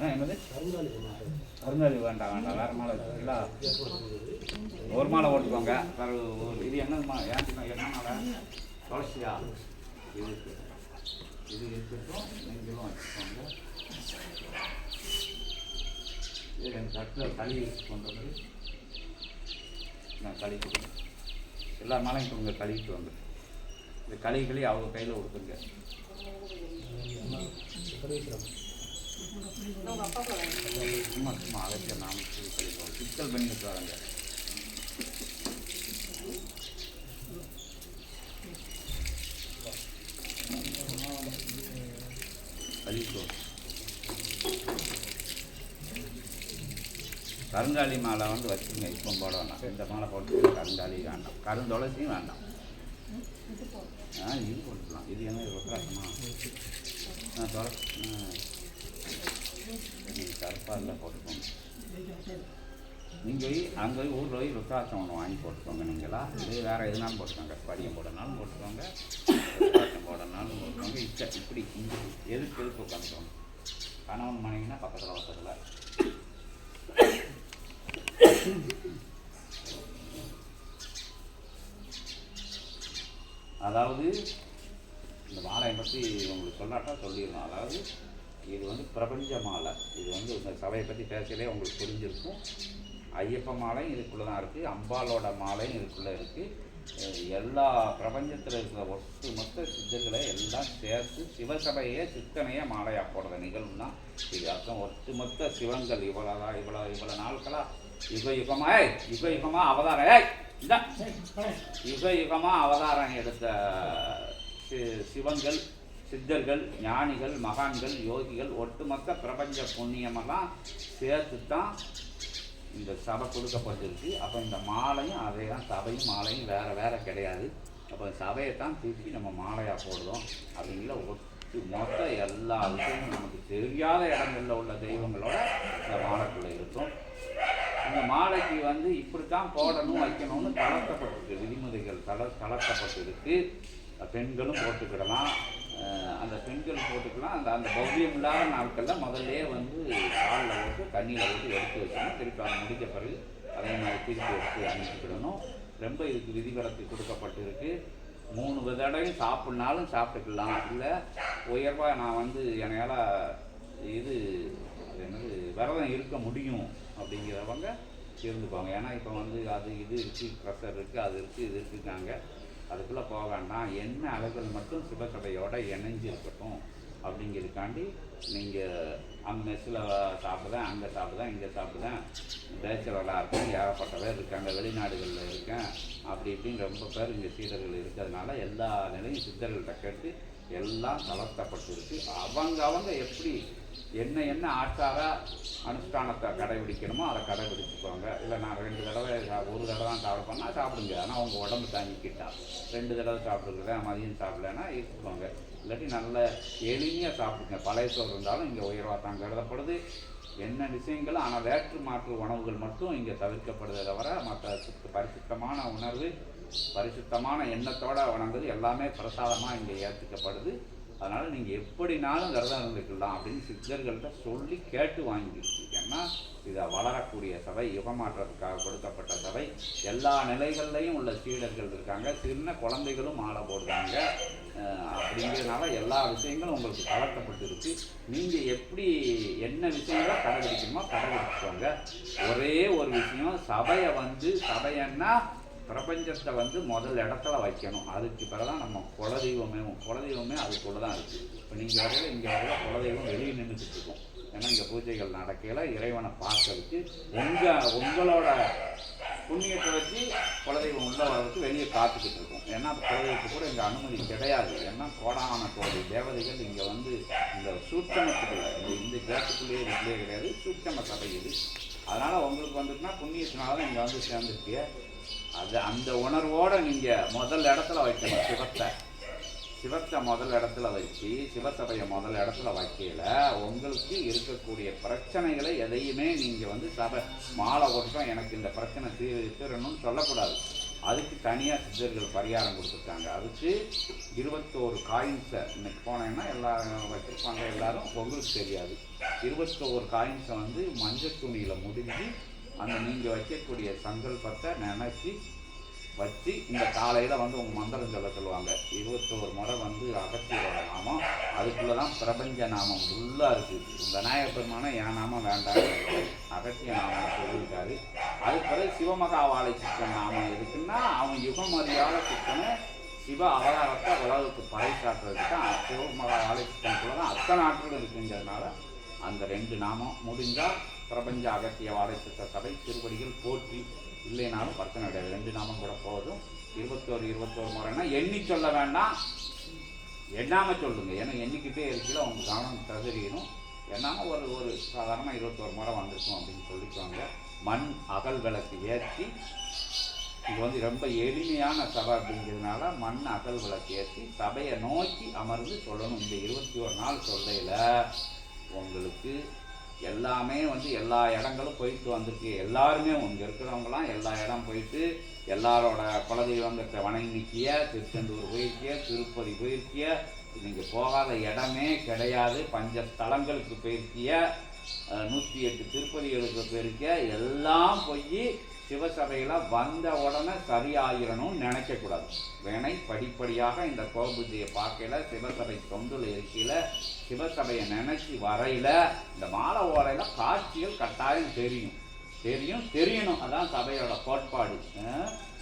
ஆ என்னது? அருந்தாதி வேண்டாம் வேண்டாம் வேறு மாலை வச்சுருக்கீங்களா ஒரு மாலை ஓட்டுக்கோங்க. வேறு ஒரு இது என்ன மா ஏன் என்ன மாலை? துளசியா? இது இருக்கட்டும். இது இருக்கட்டும் நீங்களும் வச்சுக்கோங்க. இது என் தட்டில் களி கொண்டு வந்து நான் களி கொடுங்க. எல்லா மாலையும் கொடுங்க கழுவிட்டு வந்து இந்த களி களி அவங்க கையில் கொடுத்துருங்க. சும்மா சும்மா அழைச்ச நாம் கழிப்போம் சிக்கல் பண்ணி வச்சுருவாங்க கழிப்போம் கருங்காலி மாலை வந்து வச்சுருங்க இப்போ போட வேண்டாம் இந்த மாலை போட்டு கருங்காலி வேண்டாம். கருந்துளசியும் வேண்டாம். ஆ இது போட்டுக்கலாம். இது என்ன ருத்ராசமா ஆ தொலை நீங்கள் கருப்பாரில் போட்டுக்கோங்க நீங்கள் போய் அங்கே போய் ஊரில் போய் ருத்ராட்சம் ஒன்று வாங்கி போட்டுக்கோங்க நீங்களா? இது வேறு எதுனாலும் போட்டுக்கோங்க. படியம் போடனாலும் போட்டுக்கோங்க. ருத்ராட்சம் போடனாலும் போட்டுக்கோங்க. இச்சை இப்படி இங்கே எதுக்கு எதுக்கு உட்காந்துக்கோங்க? கணவன் மனைவினா பக்கத்தில் பக்கத்தில். அதாவது இந்த மாலையை பற்றி உங்களுக்கு சொல்லாட்டா சொல்லிடணும் அதாவது இது வந்து பிரபஞ்ச மாலை இது வந்து இந்த சபையை பற்றி பேசலே உங்களுக்கு புரிஞ்சிருக்கும். ஐயப்ப மாலையும் இதுக்குள்ளே தான் இருக்குது அம்பாலோட மாலையும் இதுக்குள்ளே இருக்குது எல்லா பிரபஞ்சத்தில் இருக்கிற ஒட்டு மொத்த சித்தர்களை எல்லாம் சேர்த்து சிவசபையே சித்தனையே மாலையாக போடுற நிகழ்வுனா இது அர்த்தம். ஒட்டுமொத்த சிவங்கள் இவ்வளோதான் இவ்வளோ இவ்வளோ நாட்களா? யுக யுகமாய் யுக யுகமா அவதாரம் யுக யுகமா அவதாரம் எடுத்த சிவங்கள் சித்தர்கள் ஞானிகள் மகான்கள் யோகிகள் ஒட்டுமொத்த பிரபஞ்ச புண்ணியமெல்லாம் சேர்த்து தான் இந்த சபை கொடுக்கப்பட்டிருக்கு. அப்போ இந்த மாலையும் அதே தான். சபையும் மாலையும் வேறு வேறு கிடையாது. அப்போ சபையை தான் திருப்பி நம்ம மாலையாக போடுறோம் அப்படிங்கிற ஒட்டு மொத்த எல்லா விஷயமும் நமக்கு தெரியாத இடங்களில் உள்ள தெய்வங்களோட இந்த மாலைக்குள்ளே இருக்கும். இந்த மாலைக்கு வந்து இப்படித்தான் போடணும் வைக்கணும்னு தளர்த்தப்பட்டிருக்கு. விதிமுறைகள் தள தளர்த்தப்பட்டிருக்கு. பெண்களும் போட்டுக்கிடலாம். அந்த பெண்கள் போட்டுக்கலாம் அந்த அந்த பௌத்தியம் இல்லாத நாட்களில் முதல்ல வந்து காலில் போட்டு தண்ணியில் போட்டு எடுத்து வச்சோம்னா திருப்பி அதை முடிக்க பிறகு அதே மாதிரி திருப்பி எடுத்து அனுப்பிக்கிடணும் ரொம்ப இதுக்கு விதிவிலக்கு கொடுக்கப்பட்டிருக்கு. மூணு தடவையும் சாப்பிட்னாலும் சாப்பிட்டுக்கலாம். இல்லை உயர்வாக நான் வந்து என்னால் இது அது என்னது விரதம் இருக்க முடியும் அப்படிங்கிறவங்க இருந்துப்பாங்க. ஏன்னா இப்போ வந்து அது இது இருக்குது ப்ரெஷர் இருக்குது அது இருக்குது இது இருக்குங்காங்க அதுக்குள்ளே போக வேண்டாம் என்ன அலைகள் மட்டும் சிவசபையோட இணைஞ்சு இருக்கட்டும் அப்படிங்கிறதுக்காண்டி நீங்கள் அந்த மெஸ்ஸில் சாப்பிடுதேன் அங்கே சாப்பிடுதேன் இங்கே சாப்பிடுதேன். பேச்சுலராக இருக்கேன் ஏகப்பட்ட பேர் இருக்காங்க வெளிநாடுகளில் இருக்கேன் அப்படி இப்படின்னு ரொம்ப பேர் இங்கே சீடர்கள் இருக்கிறதுனால எல்லா நிலையும் சித்தர்கள்ட்ட கேட்டு எல்லாம் தளர்த்தப்பட்டிருக்கு. அவங்க அவங்க எப்படி என்ன என்ன ஆச்சார அனுஷ்டானத்தை கடைபிடிக்கணுமோ அதை கடைபிடிச்சுக்கோங்க. இல்லை நான் ரெண்டு தடவை ஒரு தடவை தான் சாப்பிட சாப்பிடுங்க. ஆனால் உங்கள் உடம்பு தாங்கிக்கிட்டா. ரெண்டு தடவை சாப்பிட்டுருக்குறேன் மதியம் சாப்பிடலன்னா எடுத்துக்கோங்க இல்லாட்டி நல்ல எளிமையாக சாப்பிடுங்க. பழைய சோறு இருந்தாலும் இங்கே உயர்வாக தான் கருதப்படுது. என்ன விஷயங்களும் ஆனால் வேற்று மாற்று உணவுகள் மட்டும் இங்கே தவிர்க்கப்படுதே தவிர மற்ற பரிசுத்தமான உணர்வு பரிசுத்தமான எண்ணத்தோடு வணங்குது. எல்லாமே பிரசாதமாக இங்கே ஏற்றுக்கப்படுது. அதனால் நீங்கள் எப்படினாலும் விரதம் இருந்துக்கலாம் அப்படின்னு சித்தர்கள்ட்ட சொல்லி கேட்டு வாங்கிடுச்சு ஏன்னா இதை வளரக்கூடிய சபை யுகமாற்றத்துக்காக கொடுக்கப்பட்ட சபை எல்லா நிலைகள்லையும் உள்ள சீடர்கள் இருக்காங்க சின்ன குழந்தைகளும் மாலை போடுறாங்க அப்படிங்கிறதுனால எல்லா விஷயங்களும் உங்களுக்கு கலக்கப்பட்டிருக்கு. நீங்கள் எப்படி என்ன விஷயங்களோ கடைபிடிக்கணுமோ கடைபிடிச்சுக்கோங்க. ஒரே ஒரு விஷயம் சபையை வந்து சபையன்னா பிரபஞ்சத்தை வந்து முதல் இடத்துல வைக்கணும். அதுக்கு பிறகுதான் நம்ம குலதெய்வமே குலதெய்வமே அதுக்குள்ள தான் இருக்குது இப்போ நீங்கள் வரையில் இங்கே வரையில் குலதெய்வம் வெளியே நின்றுட்டு இருக்கும். ஏன்னா இங்கே பூஜைகள் நடக்கையில் இறைவனை பார்க்கறதுக்கு உங்கள் உங்களோட புண்ணியத்தை வச்சு குலதெய்வம் உள்ள வரதுக்கு வெளியே காத்துக்கிட்டு இருக்கும். ஏன்னா குலதெய்வத்துக்கு கூட இங்கே அனுமதி கிடையாது. ஏன்னா கோடான கோடி தேவதைகள் இங்கே வந்து இந்த சூட்சமத்துக்குள்ள இந்த இந்த கேட்டுக்குள்ளேயே இருக்கிறே கிடையாது. சூட்சம சபை இது அதனால் உங்களுக்கு வந்துட்டுனா புண்ணியத்தினால தான் இங்கே வந்து சேர்ந்துருக்கீங்க அது அந்த உணர்வோடு நீங்கள் முதல் இடத்துல வைக்கணும். சிவத்தை. சிவத்தை முதல் இடத்துல வச்சு சிவசபையை முதல் இடத்துல வைக்கல உங்களுக்கு இருக்கக்கூடிய பிரச்சனைகளை எதையுமே நீங்கள் வந்து சபை மாலை ஓட்டம் எனக்கு இந்த பிரச்சனை தீ தீரணும்னு சொல்லக்கூடாது. அதுக்கு தனியாக சித்தர்கள் பரிகாரம் கொடுத்துருக்காங்க. அதுக்கு இருபத்தோரு காயின்ஸை இன்னைக்கு போனேன்னா எல்லாரும் வச்சுருப்பாங்க எல்லாரும். உங்களுக்கு தெரியாது. இருபத்தோரு காயின்ஸை வந்து மஞ்சள் துணியில் முடிஞ்சு அந்த நீங்கள் வைக்கக்கூடிய சங்கல்பத்தை நினச்சி வச்சு இந்த காலையில் வந்து உங்கள் மந்திரம் சொல்ல சொல்லுவாங்க. இருபத்தோரு முறை வந்து அகத்தியோட நாமம் அதுக்குள்ளே தான் பிரபஞ்ச நாமம் ஃபுல்லாக இருக்குது விநாயகர் பெருமானம் என் நாமம் வேண்டாம் அகத்திய நாமம் சொல்லியிருக்காரு. அதுக்கு பிறகு சிவமகாவாலை சித்தன் நாமம் எதுக்குன்னா அவன் யுகமரியாத சித்தனை சிவ அவதாரத்தை உலகத்துக்கு பறைசாற்றுறதுக்கு தான் சிவமகாவாலை சித்தனுக்குள்ள தான் அத்தனை ஆற்றல் இருக்குங்கிறதுனால அந்த ரெண்டு நாமம் முடிஞ்சால் பிரபஞ்ச அகத்திய வாழை சபை திருவடியில் போற்றி இல்லைனாலும் பிரச்சனை கிடையாது ரெண்டு நாமம் கூட போதும். இருபத்தோரு இருபத்தோரு முறைன்னா எண்ணி சொல்ல வேண்டாம். எண்ணாமல் சொல்லுங்கள் ஏன்னா எண்ணிக்கிட்டே இருக்கல அவங்க கவனம் தகுதியும் எண்ணாமல் ஒரு ஒரு சாதாரணமாக இருபத்தோரு முறை வந்திருக்கும் அப்படின்னு சொல்லிக்குவாங்க மண் அகல் விளக்கு ஏற்றி இது வந்து ரொம்ப எளிமையான சபை அப்படிங்கிறதுனால மண் அகல் விளக்கு ஏற்றி சபையை நோக்கி அமர்ந்து சொல்லணும். இந்த இருபத்தி ஒரு நாள் சொல்லையில் உங்களுக்கு எல்லாமே வந்து எல்லா இடங்களும் போயிட்டு வந்திருக்கு. எல்லாருமே இங்கே இருக்கிறவங்களாம் எல்லா இடம் போயிட்டு எல்லாரோட குலதெய்வங்கத்தை வணங்கிக்கிய திருச்செந்தூர் போயிருக்கிய திருப்பதி போயிருக்கிய நீங்கள் போகாத இடமே கிடையாது. பஞ்சஸ்தலங்களுக்கு போயிருக்கிய நூற்றி எட்டு திருப்பதிகளுக்கு பெருக்க எல்லாம் போய் சிவசபையில் வந்த உடனே சரியாயிரணும்னு நினைக்கக்கூடாது. வேணை படிப்படியாக இந்த கோபுஜியை பார்க்கையில சிவசபை தொண்டில் இருக்கையில் சிவசபையை நினச்சி வரையில இந்த மாலை ஓலையில் காட்சிகள் கட்டாயம் தெரியும். தெரியும் தெரியணும். அதான் சபையோட கோட்பாடு.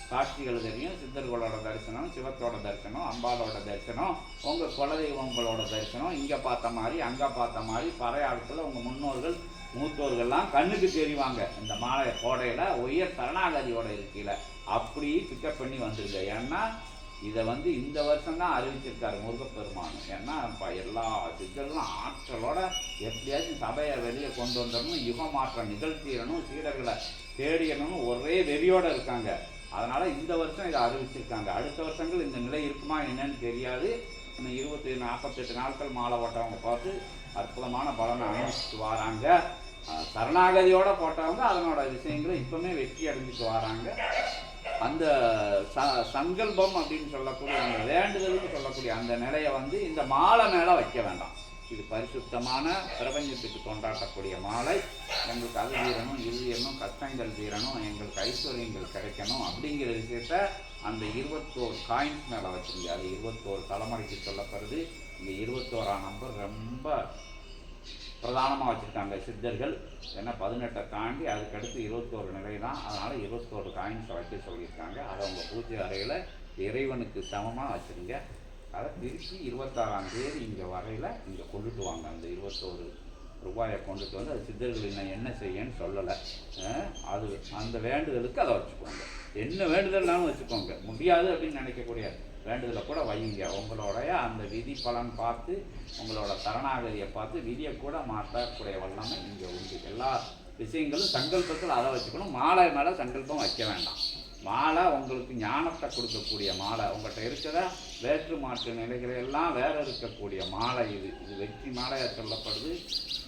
அஹ் காட்சிகள் தெரியும் சித்தர்களோட தரிசனம் சிவத்தோட தரிசனம் அம்பாலோட தரிசனம் உங்கள் குலதெய்வங்களோட தரிசனம் இங்கே பார்த்த மாதிரி அங்கே பார்த்த மாதிரி பறையாளத்தில் உங்கள் முன்னோர்கள் மூத்தோர்கள்லாம் கண்ணுக்கு தெரிவாங்க. இந்த மாலை கோடையில் உயர் சரணாகதியோட இருக்கையில் அப்படி பிக்கப் பண்ணி வந்துருங்க. ஏன்னா இதை வந்து இந்த வருஷம் தான் அறிவிச்சிருக்காரு முருகப்பெருமான். ஏன்னா இப்போ எல்லா சித்தர்களும் ஆற்றலோட எப்படியாச்சும் சபையை வெளியே கொண்டு வந்துடணும் யுக மாற்றம் நிகழ்த்திடணும் சீடர்களை தேடிடணும்னு ஒரே வெறியோடு இருக்காங்க. அதனால் இந்த வருஷம் இதை அறிவிச்சிருக்காங்க. அடுத்த வருஷங்கள் இந்த நிலை இருக்குமா என்னன்னு தெரியாது. இன்னும் இருபத்தி நாற்பத்தெட்டு நாட்கள் மாலை போட்டவங்க பார்த்து அற்புதமான பலனை அனுபவிச்சுட்டு வராங்க. சரணாகதியோடு போட்டவங்க அதனோட விஷயங்களை இப்பவுமே வெற்றி அடைஞ்சிட்டு வராங்க. அந்த ச சங்கல்பம் அப்படின்னு சொல்லக்கூடிய அந்த வேண்டுதல்னு சொல்லக்கூடிய அந்த நிலையை வந்து இந்த மாலை மேலே வைக்க வேண்டாம். இது பரிசுத்தமான பிரபஞ்சத்துக்கு கொண்டாடக்கூடிய மாலை. எங்களுக்கு அது தீரணும் இது கஷ்டங்கள் தீரணும் எங்களுக்கு ஐஸ்வர்யங்கள் கிடைக்கணும் அப்படிங்கிற விஷயத்த அந்த இருபத்தோரு காயின்ஸ் மேலே வச்சுருங்க. அது இருபத்தோரு தலைமுறைக்கு சொல்லப்படுது. இந்த இருபத்தோராம் நம்பர் ரொம்ப பிரதானமாக வச்சுருக்காங்க சித்தர்கள். ஏன்னா பதினெட்டை தாண்டி அதுக்கடுத்து இருபத்தோரு நிலை தான் அதனால் இருபத்தோரு காயின்ஸை வைக்க சொல்லியிருக்காங்க. அதை உங்கள் பூஜை அறையில் இறைவனுக்கு சமமாக வச்சுருங்க. அதை திருப்பி இருபத்தாறாம் தேதி இங்கே வரையில் இங்கே கொண்டுட்டு வாங்க. அந்த இருபத்தோரு ரூபாயை கொண்டுட்டு வந்து அது சித்தர்கள் இன்னும் என்ன செய்யன்னு சொல்லலை. அது அந்த வேண்டுதலுக்கு அதை வச்சுக்கோங்க. என்ன வேண்டுதல்னாலும் வச்சுக்கோங்க. முடியாது அப்படின்னு நினைக்கக்கூடிய வேண்டுதலை கூட வையுங்க. உங்களுடைய அந்த விதி பலன் பார்த்து உங்களோட சரணாகதியை பார்த்து விதியை கூட மாற்றக்கூடிய வல்லமை இங்கே உண்டு. எல்லா விஷயங்களும் சங்கல்பத்தில் அதை வச்சுக்கணும். மாலை மேலே சங்கல்பம் வைக்க வேண்டாம். மாலை உங்களுக்கு ஞானத்தை கொடுக்கக்கூடிய மாலை. உங்கள்கிட்ட இருக்கிற வேற்று மாற்று நிலைகளை எல்லாம் வேற இருக்கக்கூடிய மாலை இது. இது வெற்றி மாலையாக சொல்லப்படுது.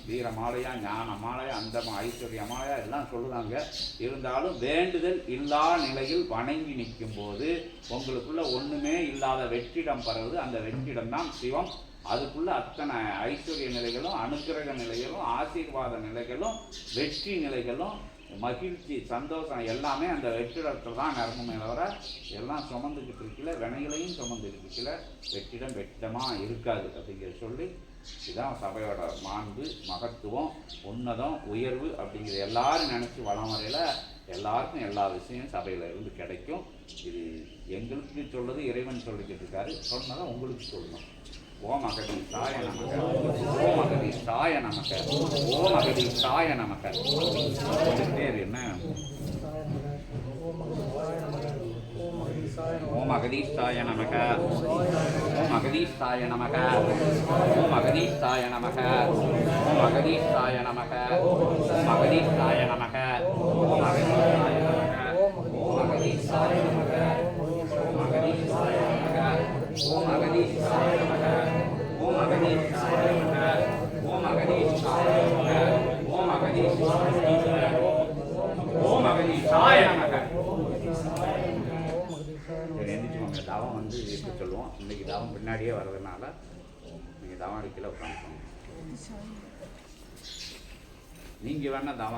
வீர மாலையா ஞான மாலையா அந்த மா- ஐஸ்வர்ய மாலையா எல்லாம் சொல்லுவாங்க இருந்தாலும் வேண்டுதல் இல்லா நிலையில் வணங்கி நிற்கும் போது உங்களுக்குள்ள ஒன்றுமே இல்லாத வெற்றிடம் பரவுது. அந்த வெற்றிடம் தான் சிவம். அதுக்குள்ள அத்தனை ஐஸ்வர்ய நிலைகளும் அனுக்கிரக நிலைகளும் ஆசீர்வாத நிலைகளும் வெற்றி நிலைகளும் மகிழ்ச்சி சந்தோஷம் எல்லாமே அந்த வெற்றிடத்தில் தான் நிரம்புமே தவிர எல்லாம் சுமந்துக்கிட்டு இருக்கல வினைகளையும் சுமந்துக்கிட்டு இருக்கல வெற்றிடம் வெற்றிடமாக இருக்காது அப்படிங்கிற சொல்லி இதுதான் சபையோட மாண்பு மகத்துவம் உன்னதம் உயர்வு அப்படிங்கிற எல்லாரும் நினச்சி வளம் வரையில் எல்லாருக்கும் எல்லா விஷயம் சபையில் இருந்து கிடைக்கும். இது எங்களுக்கு சொல்றது இறைவன் சொல்லிக்கிட்டு இருக்காரு. சொன்னதை உங்களுக்கு சொல்லணும். ஓம் அகதி சாய நமக. ஓம் அகதி சாய நமக. ஓம் அகதி சாய நமக. சொல்லிக்கிட்டே இரு, என்ன ஓம் அகதீஷாய நமக. ஓம் அகதீஷாய நமக. ஓம் அகதீஷாய நமக. ஓம் அகதீஷாய நமக. ஓம் அகதீஷாய நமக ஓம் அகதீஷாய நமக ஓம் அகதீஷாய நமக ஓம் நமக ஓம் நமக தவம் வந்து எப்படி சொல்லுவோம் இன்னைக்கு தவம் பின்னாடியே வர்றதுனால நீங்கள் தவம் அடிக்கல உட்காந்துக்கோங்க நீங்கள் வேணால் தவம்